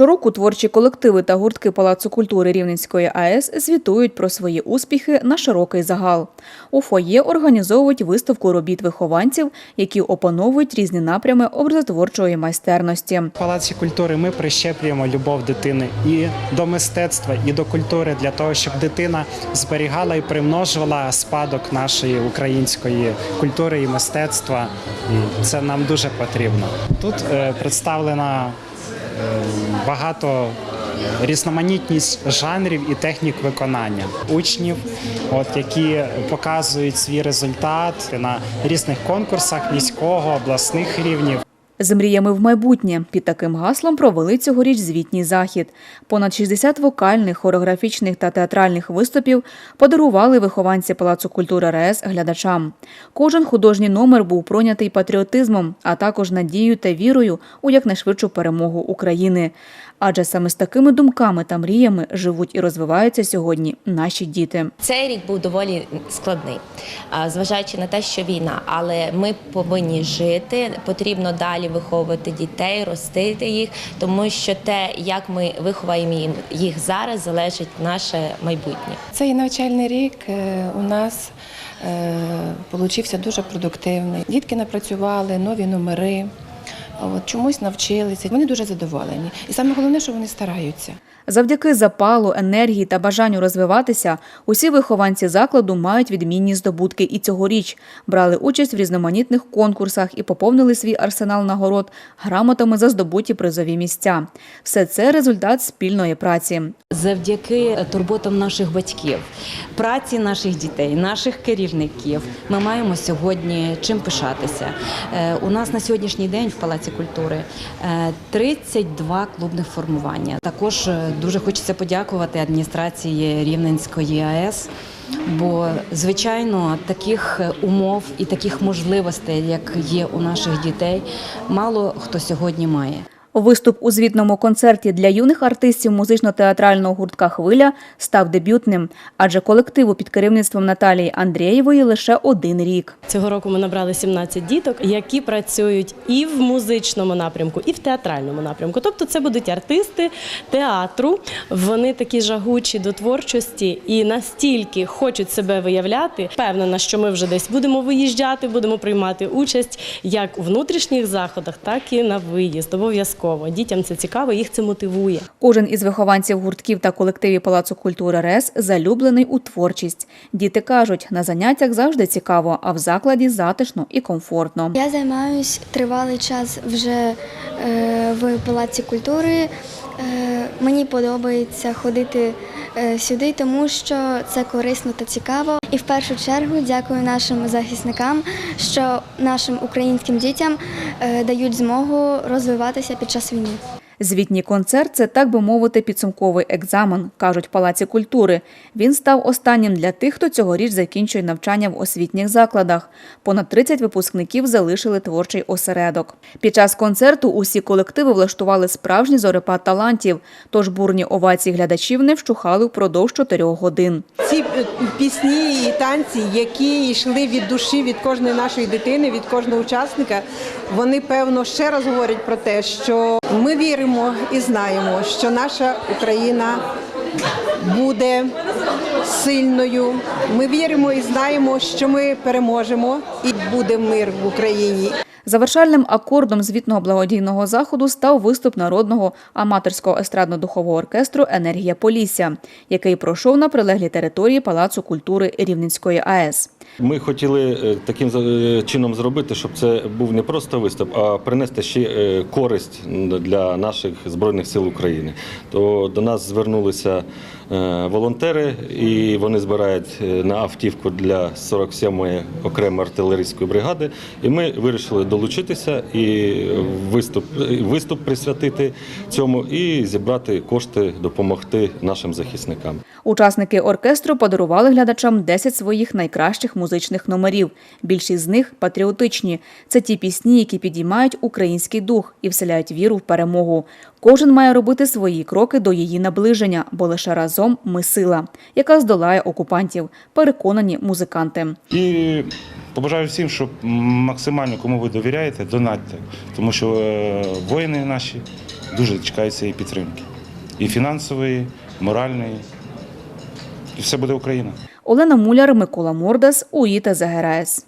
Щороку творчі колективи та гуртки Палацу культури Рівненської АЕС звітують про свої успіхи на широкий загал. У фоє організовують виставку робіт вихованців, які опановують різні напрями образотворчої майстерності. В Палаці культури ми прищеплюємо любов дитини і до мистецтва, і до культури для того, щоб дитина зберігала і примножувала спадок нашої української культури і мистецтва. Це нам дуже потрібно. Тут е, представлена багато різноманітність жанрів і технік виконання учнів, от які показують свій результат на різних конкурсах міського, обласних рівнів. З мріями в майбутнє під таким гаслом провели цьогоріч звітній захід. Понад 60 вокальних, хореографічних та театральних виступів подарували вихованці Палацу культури РаЕС глядачам. Кожен художній номер був пройнятий патріотизмом, а також надією та вірою у якнайшвидшу перемогу України. Адже саме з такими думками та мріями живуть і розвиваються сьогодні наші діти. Цей рік був доволі складний, зважаючи на те, що війна, але ми повинні жити. Потрібно далі виховувати дітей, ростити їх, тому що те, як ми виховаємо їх зараз, залежить наше майбутнє. Цей навчальний рік е, у нас вийшов получився дуже продуктивний. Дітки напрацювали нові номери, от, чомусь навчилися. Вони дуже задоволені. І саме головне, що вони стараються. Завдяки запалу, енергії та бажанню розвиватися, усі вихованці закладу мають відмінні здобутки і цьогоріч брали участь в різноманітних конкурсах і поповнили свій арсенал нагород грамотами за здобуті призові місця. Все це результат спільної праці. Завдяки турботам наших батьків, праці наших дітей, наших керівників, ми маємо сьогодні чим пишатися. Е, У нас на сьогоднішній день в Палаці культури е, 32 клубних формування. Також е, дуже хочеться подякувати адміністрації Рівненської АЕС. Бо звичайно таких е, умов і таких можливостей, як є у наших дітей, мало хто сьогодні має. Виступ у звітному концерті для юних артистів музично-театрального гуртка Хвиля став дебютним, адже колективу під керівництвом Наталії Андрієвої лише один рік. Цього року ми набрали 17 діток, які працюють і в музичному напрямку, і в театральному напрямку. Тобто, це будуть артисти театру. Вони такі жагучі до творчості і настільки хочуть себе виявляти. Впевнена, що ми вже десь будемо виїжджати, будемо приймати участь як у внутрішніх заходах, так і на виїзд. Обов'язково дітям це цікаво, їх це мотивує. Кожен із вихованців гуртків та колективів Палацу культури РЕС залюблений у творчість. Діти кажуть, на заняттях завжди цікаво, а в закладі затишно і комфортно. Я займаюсь тривалий час вже е, в Палаці культури. Е, мені подобається ходити сюди, тому що це корисно та цікаво. І в першу чергу дякую нашим захисникам, що нашим українським дітям е, дають змогу розвиватися під час війни. Звітній концерт це так би мовити підсумковий екзамен, кажуть в Палаці культури. Він став останнім для тих, хто цьогоріч закінчує навчання в освітніх закладах. Понад 30 випускників залишили творчий осередок. Під час концерту усі колективи влаштували справжній зорепад талантів, тож бурні овації глядачів не вщухали впродовж чотирьох годин. ці е, пісні і танці, які йшли від душі від кожної нашої дитини, від кожного учасника, вони певно ще раз говорять про те, що ми віримо і знаємо, що наша Україна буде сильною. Ми віримо і знаємо, що ми переможемо і буде мир в Україні. Завершальним акордом звітного благодійного заходу став виступ народного аматорського естрадно-духового оркестру Енергія Полісся, який пройшов на прилеглій території Палацу культури Рівненської АЕС. Ми хотіли е, таким е, чином зробити, щоб це був не просто виступ, а принести ще е, користь для наших збройних сил України. То до нас звернулися волонтери, і вони збирають на автівку для 47-ї окремої артилерійської бригади. І ми вирішили долучитися і виступ, виступ присвятити цьому і зібрати кошти, допомогти нашим захисникам. Учасники оркестру подарували глядачам 10 своїх найкращих музичних номерів. Більшість з них патріотичні. Це ті пісні, які підіймають український дух і вселяють віру в перемогу. Кожен має робити свої кроки до її наближення, бо лише разом ми сила, яка здолає окупантів. Переконані музиканти. І побажаю всім, щоб максимально кому ви довіряєте, донатьте. Тому що е, воїни наші дуже чекають цієї підтримки. І фінансової, і моральної. І все буде Україна. Олена Муляр, Микола Мордас, УІТА ЗГРС.